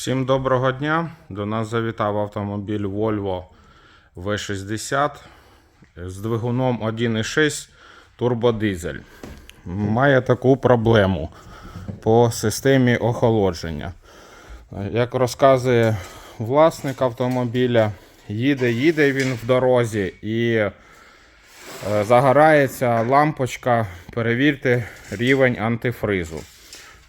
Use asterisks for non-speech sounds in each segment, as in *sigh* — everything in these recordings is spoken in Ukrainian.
Всім доброго дня. До нас завітав автомобіль Volvo V60 з двигуном 1.6 турбодизель. Має таку проблему по системі охолодження. Як розказує власник автомобіля, їде, їде він в дорозі і е, загорається лампочка. Перевірте рівень антифризу.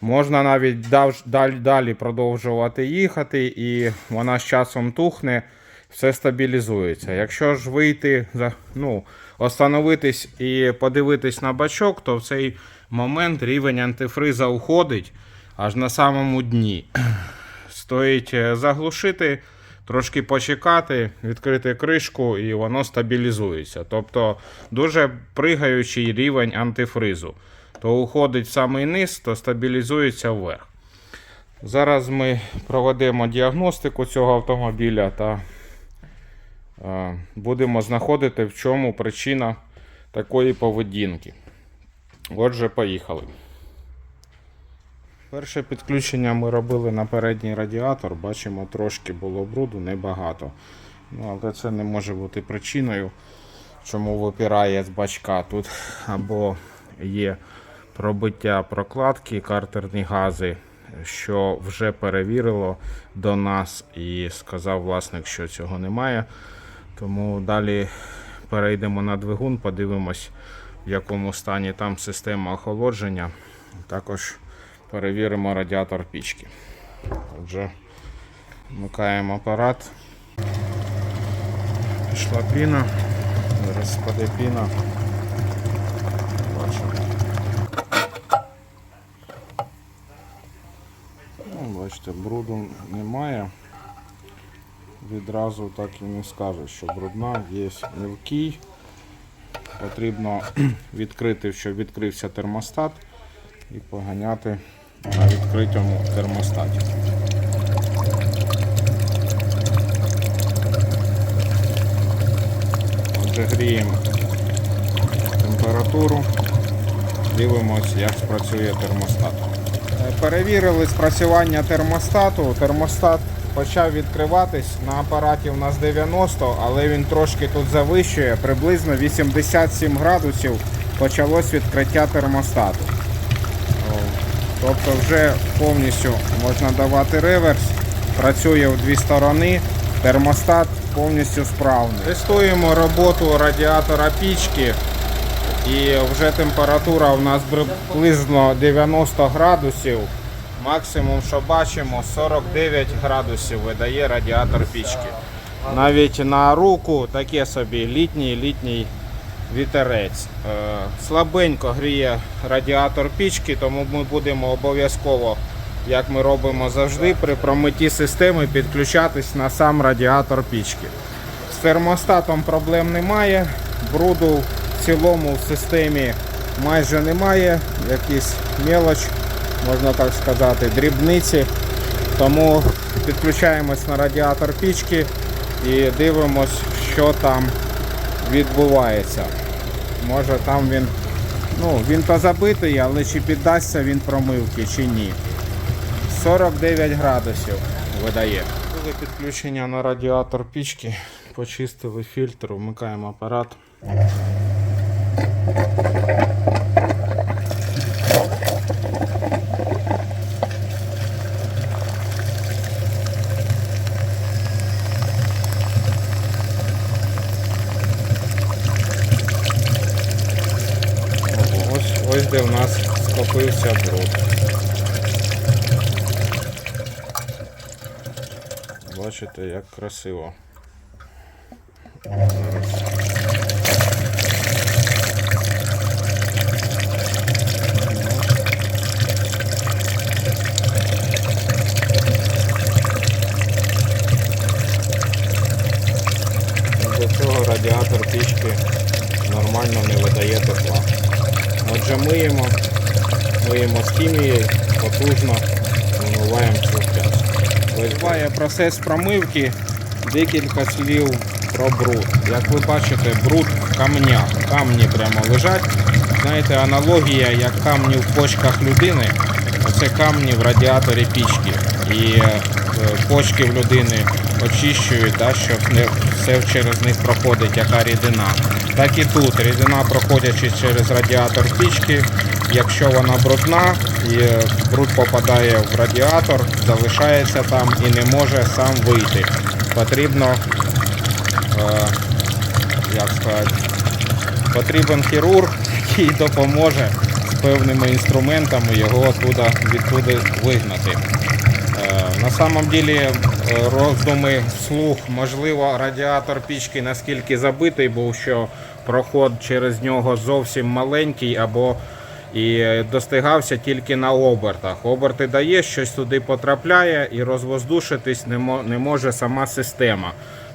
Можна навіть далі, далі продовжувати їхати, і вона з часом тухне, все стабілізується. Якщо ж вийти, ну, остановитись і подивитись на бачок, то в цей момент рівень антифриза уходить аж на самому дні. *clears throat* Стоїть е, заглушити, трошки почекати, відкрити кришку і воно стабілізується. Тобто дуже пригаючий рівень антифризу. То уходить в самий низ, то стабілізується вверх. Зараз ми проведемо діагностику цього автомобіля та е, будемо знаходити, в чому причина такої поведінки. Отже, поїхали. Перше підключення ми робили на передній радіатор. Бачимо, трошки було бруду, небагато. Ну, але це не може бути причиною, чому випирає з бачка. Тут або є пробиття прокладки, картерні гази, що вже перевірило до нас і сказав власник, що цього немає. Тому далі перейдемо на двигун, подивимось, в якому стані там система охолодження. Також перевіримо радіатор пічки. Отже, вмикаємо апарат. Пішла піна. Зараз спаде піна. Бачимо. Ну, бачите, бруду немає. Відразу так і не скажу, що брудна, є мілкий. Потрібно *clears throat* відкрити, щоб відкрився термостат і поганяти на відкритому термостаті. Отже, гріємо температуру, дивимося, як спрацює термостат. Перевірили спрацювання термостату. Термостат почав відкриватись. На апараті у нас 90, але він трошки тут завищує. Приблизно 87 градусів почалось відкриття термостату. Тобто вже повністю можна давати реверс. Працює в дві сторони. Термостат повністю справний. Тестуємо роботу радіатора пічки. І вже температура у нас приблизно 90 градусів. Максимум, що бачимо, 49 градусів видає радіатор пічки. Навіть на руку таке собі літній літній вітерець. Е, Слабенько гріє радіатор пічки, тому ми будемо обов'язково, як ми робимо завжди, при промитті системи підключатись на сам радіатор пічки. З термостатом проблем немає, бруду в цілому в системі майже немає, якісь мелоч, можна так сказати, дрібниці. Тому підключаємось на радіатор пічки і дивимось, що там відбувається. Може там він, ну, він то забитий, але чи піддасться він промивки, чи ні. 49 градусів видає. Були підключення на радіатор пічки, почистили фільтр, вмикаємо апарат. Ого, ось, ось де в нас скопився бруд. Бачите, як красиво. До цього радіатор пічки нормально не видає тепла. Отже, миємо, миємо з хімією, потужно вимиваємо цю. Триває процес промивки, декілька слів про бруд. Як ви бачите, бруд в камнях. Камні прямо лежать. Знаєте, аналогія, як камні в почках людини, оце камні в радіаторі пічки. І е, почки в людини очищують, да, щоб не все через них проходить яка рідина. Так і тут рідина, проходячи через радіатор пічки, якщо вона брудна і бруд попадає в радіатор, залишається там і не може сам вийти. Потрібно, е, як сказати, потрібен хірург, який допоможе з певними інструментами його оттуда, відтуди вигнати. Е, На самом деле е, роздуми вслух, можливо, радіатор пічки наскільки забитий був, що проход через нього зовсім маленький або і достигався тільки на обертах. Оберти дає, щось туди потрапляє і розвоздушитись не мо- не може сама система.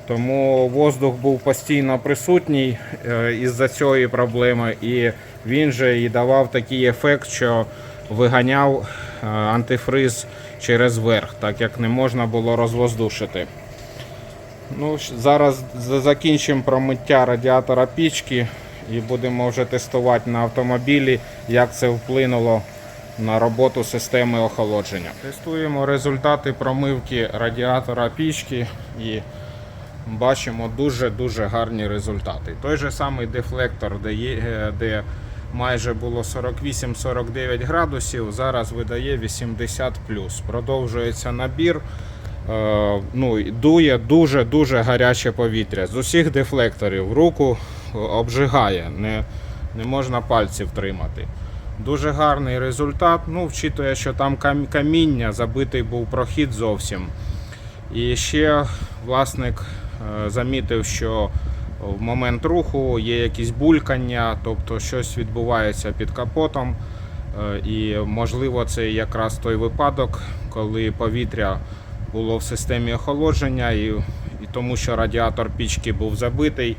Тому воздух був постійно присутній е, із-за цієї проблеми, і він же і давав такий ефект, що виганяв е, антифриз через верх, так як не можна було розвоздушити. Ну, зараз закінчимо промиття радіатора пічки і будемо вже тестувати на автомобілі, як це вплинуло на роботу системи охолодження. Тестуємо результати промивки радіатора пічки і бачимо дуже-дуже гарні результати. Той же самий дефлектор, де, є, е, де майже було 48-49 градусів, зараз видає 80 Продовжується набір. Е, ну, дує дуже-дуже гаряче повітря. З усіх дефлекторів руку обжигає, не, не можна пальців тримати. Дуже гарний результат. Ну, вчитує, що там кам- каміння, забитий був прохід зовсім. І ще власник е, замітив, що в момент руху є якісь булькання, тобто щось відбувається під капотом. Е, І можливо це якраз той випадок, коли повітря було в системі охолодження, і, і тому що радіатор пічки був забитий,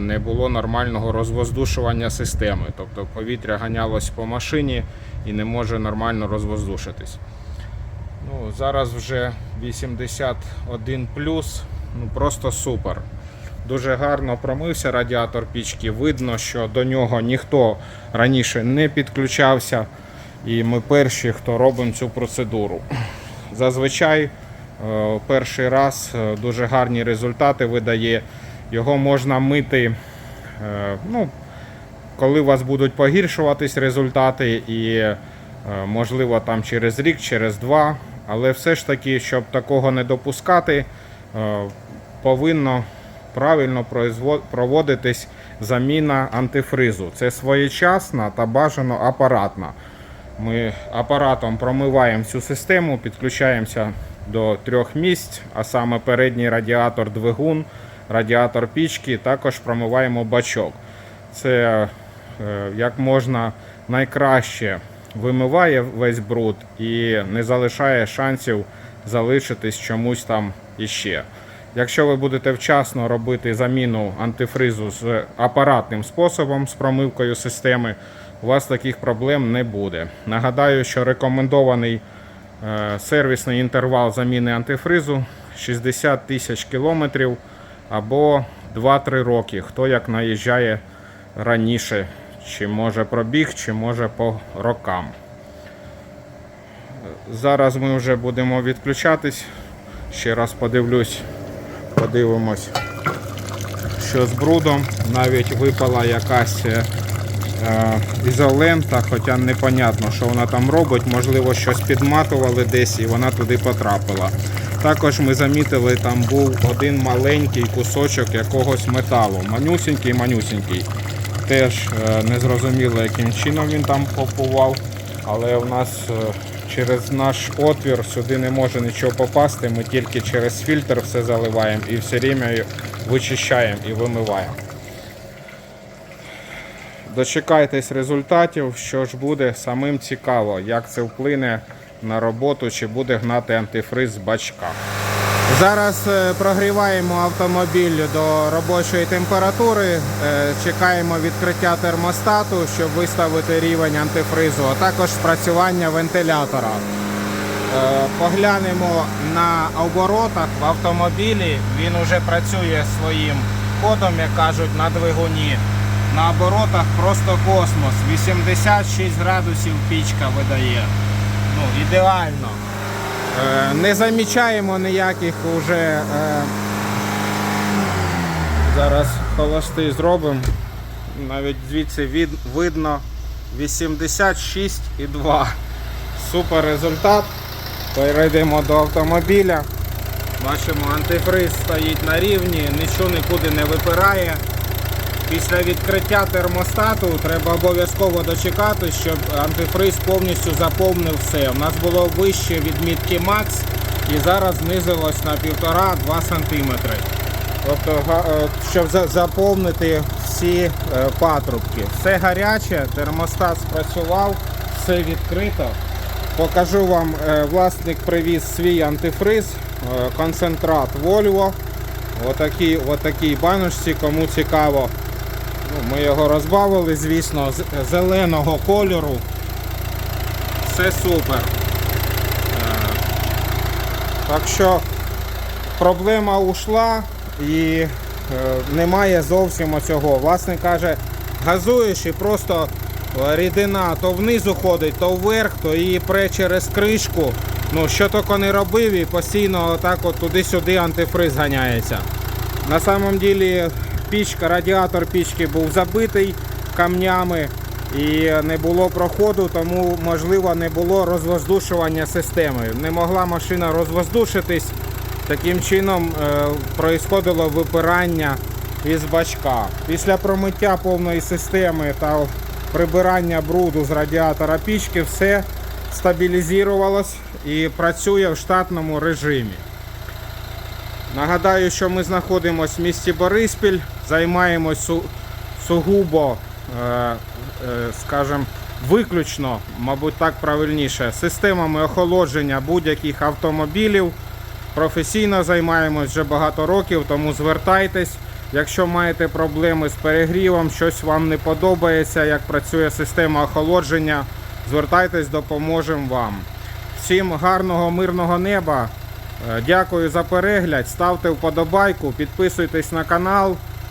не було нормального розвоздушування системи. Тобто повітря ганялось по машині і не може нормально розвоздушитись. Ну, зараз вже 81 ну просто супер. Дуже гарно промився радіатор пічки. Видно, що до нього ніхто раніше не підключався. І ми перші, хто робимо цю процедуру. Зазвичай е, перший раз е, дуже гарні результати видає. Його можна мити, е, ну, коли у вас будуть погіршуватись результати, і е, можливо там через рік, через два. Але все ж таки, щоб такого не допускати, е, повинно правильно проводитись заміна антифризу. Це своєчасна та бажано апаратна. Ми апаратом промиваємо всю систему, підключаємося до трьох місць, а саме передній радіатор двигун, радіатор пічки, також промиваємо бачок. Це е, як можна найкраще вимиває весь бруд і не залишає шансів залишитись чомусь там іще. Якщо ви будете вчасно робити заміну антифризу з апаратним способом, з промивкою системи, у вас таких проблем не буде. Нагадаю, що рекомендований е, сервісний інтервал заміни антифризу 60 тисяч кілометрів або 2-3 роки. Хто як наїжджає раніше, чи може пробіг, чи може по рокам. Зараз ми вже будемо відключатись. Ще раз подивлюсь, подивимось, що з брудом. Навіть випала якась е, ізолента, хоча непонятно, що вона там робить. Можливо, щось підматували десь і вона туди потрапила. Також ми замітили, там був один маленький кусочок якогось металу. Манюсінький, манюсінький. Теж е, не зрозуміло, яким чином він там попував, але в нас е, через наш отвір сюди не може нічого попасти. Ми тільки через фільтр все заливаємо і все время вичищаємо і вимиваємо. Дочекайтесь результатів, що ж буде самим цікаво, як це вплине на роботу, чи буде гнати антифриз з бачка. Зараз е, прогріваємо автомобіль до робочої температури, е, чекаємо відкриття термостату, щоб виставити рівень антифризу, а також спрацювання вентилятора. Е, Поглянемо на оборотах в автомобілі. Він вже працює своїм ходом, як кажуть, на двигуні. На оборотах просто космос. 86 градусів пічка видає. Ну, ідеально. Е, Не замічаємо ніяких уже. е, Зараз холости зробимо. Навіть звідси від, видно 86,2. Супер результат. Перейдемо до автомобіля. Бачимо, антифриз стоїть на рівні, нічого нікуди не випирає. Після відкриття термостату треба обов'язково дочекати, щоб антифриз повністю заповнив все. У нас було вище відмітки Max і зараз знизилось на 1,5-2 см. Тобто, е, щоб заповнити всі е, патрубки. Все гаряче, термостат спрацював, все відкрито. Покажу вам, е, власник привіз свій антифриз, концентрат Volvo. Отакій баночці, кому цікаво. Ми його розбавили, звісно, з зеленого кольору. Все супер. Е, Так що проблема ушла і е, немає зовсім оцього. Власник каже, газуєш і просто е, рідина то внизу ходить, то вверх, то її пре через кришку. Ну, що тільки не робив, і постійно отак от туди-сюди антифриз ганяється. На самом деле пічка, радіатор пічки був забитий камнями і не було проходу, тому можливо не було розвоздушування системи. Не могла машина розвоздушитись. Таким чином е, происходило випирання із бачка. Після промиття повної системи та прибирання бруду з радіатора пічки все стабілізувалось і працює в штатному режимі. Нагадаю, що ми знаходимося в місті Бориспіль, займаємось су- сугубо, е, е, скажімо, виключно, мабуть, так правильніше, системами охолодження будь-яких автомобілів. Професійно займаємось вже багато років, тому звертайтесь. Якщо маєте проблеми з перегрівом, щось вам не подобається, як працює система охолодження, звертайтесь, допоможемо вам. Всім гарного мирного неба. Е, Дякую за перегляд. Ставте вподобайку, підписуйтесь на канал.